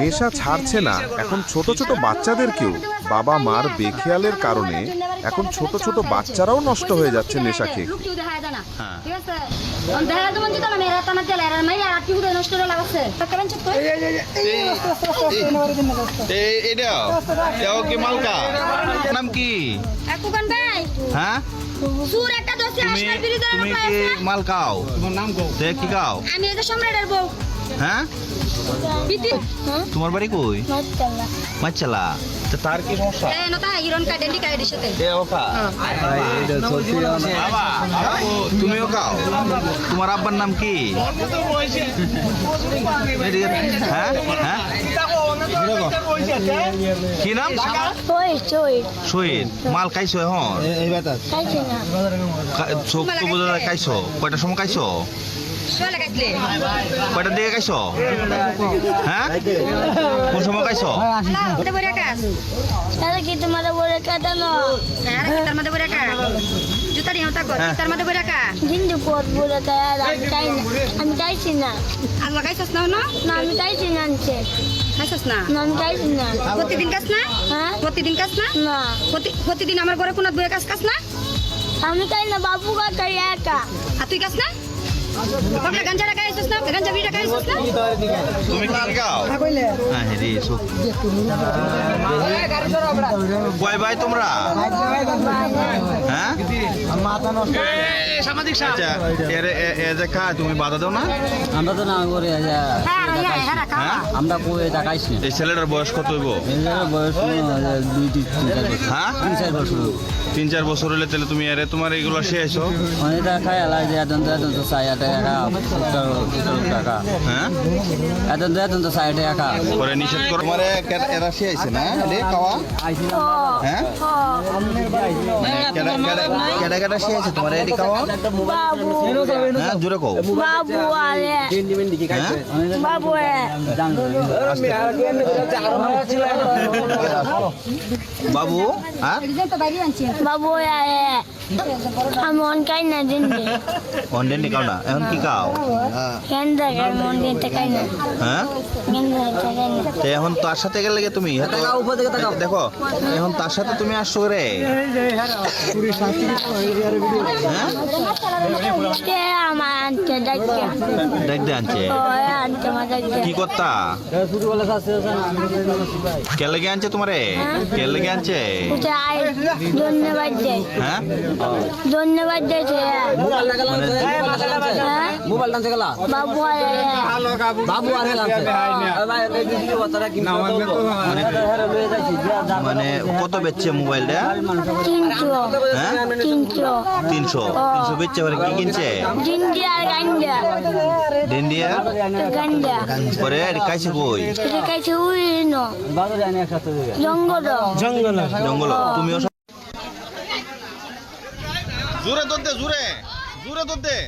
নেশা ছাড়ছে না। এখন ছোট ছোট বাচ্চাদেরকেও বাবা মার বেখেয়ালের কারণে এখন ছোট ছোট বাচ্চারাও নষ্ট হয়ে যাচ্ছে নেশা খেয়ে হ্যাঁ। টানা তেলে আর কি নষ্ট হয়ে লাগাচ্ছে কেমন চুপ তো। এই এটা। এও কি মালকা? নাম কি? কুকান ভাই হ্যাঁ? সুর একটা দোষে তুমি বিরুদ্ধে তুমি কি মালকাও তোমার নাম কও। তে কি গাও। আমি এই সম্রাটের বউ। হ্যাঁ? তোমার বাড়ি কই? মাছালা তো তার কি সমস্যা? এ নতা হিরন কা ডেন্ডি কাই দিশতে এ ওকা। তুমিও গাও তোমার আব্বার নাম কি? হ্যাঁ? হ্যাঁ? কি নাম? শহীদ। মাল খাইছো এখন? চোখ তো বোঝা যায় খাইছো। কয়টার সময় খাইছো? কয়টার দিকে খাইছো? হ্যাঁ? কোন সময় খাইছো ওতে বড় কাজ তাহলে কি তোমার বলে কাটানো আর কি তার মধ্যে বড় কা জুতা দিও তা কর হ্যাঁ। তার মধ্যে বড় কা কিন্তু পথ বলে তাই আমি চাই না। আমি চাইছি না। আজ লাগাইছস না না না আমি চাইছি না আনছে। খাইছস না? না আমি চাইছি না। প্রতিদিন কাজ না? হ্যাঁ? প্রতিদিন কাজ না? না। প্রতি- প্রতিদিন আমার ঘরে কোনো দুয়ে কাজ কাজ না? আমি চাই না বাবু কাটাই একা। আর তুই কাজ না? বাবলা গাঞ্জা টাকা আইছস না? গাঞ্জা বিড়ি টাকা আইছস না? তুমি কি গাও। হ্যাঁ কয় ভাই তোমরা? হ্যাঁ? আচ্ছা এর এ- এ তুমি বাধা দাও না। আমরা তো না করে হ্যাঁ হ্যাঁ হ্যাঁ খাওয়া আমরা কই দেখাইছি। এই ছেলেটার বয়স কত হইব? বয়স দুই তিন তিন চার বছর। হ্যাঁ? তিন চার বছর। তিন চার বছর হলে তাহলে তুমি আরে তোমার এগুলো শেষো অনেকটা খাই আলাই যে এতন তো এতন তো চাই টাকা টাকা। হ্যাঁ? এতন তো এতন তো চাই টাকা পরে নিষেধ করো তোমার এরা শেয়াইছে না? রে খাওয়া হ্যাঁ? কেডা কেডা কেডা কেডা শেয়াইছে তোমার? এডি খাওয়া বাবু। হ্যাঁ জোরে কও। বাবু আরে। হ্যাঁ? বাবু বাবু হ্যাঁ? বাবু আমি খাই না দিন অনলাইন কাউনা এখন কি দেখে মন খাই না হ্যাঁ না তো এখন তার সাথে গেলে তুমি দেখো এখন তার সাথে তুমি আসছো রে হ্যাঁ আনছে কি করতা কে লেগে আনছে তোমারে কে লেগে আনছে ধন্যবাদ হ্যাঁ? মানে মোবাইল টানতে গেলা বাবু আরে বাবু আর মানে কত বেচছে মোবাইলটা? তিনশো। হ্যাঁ? তিনশো। বেচছে পরে কি কিনছে? ডিন্ডিয়া পরে কই? উই ন। জঙ্গল। জঙ্গল। তুমিও জোরে দে জোরে। জোরে দে।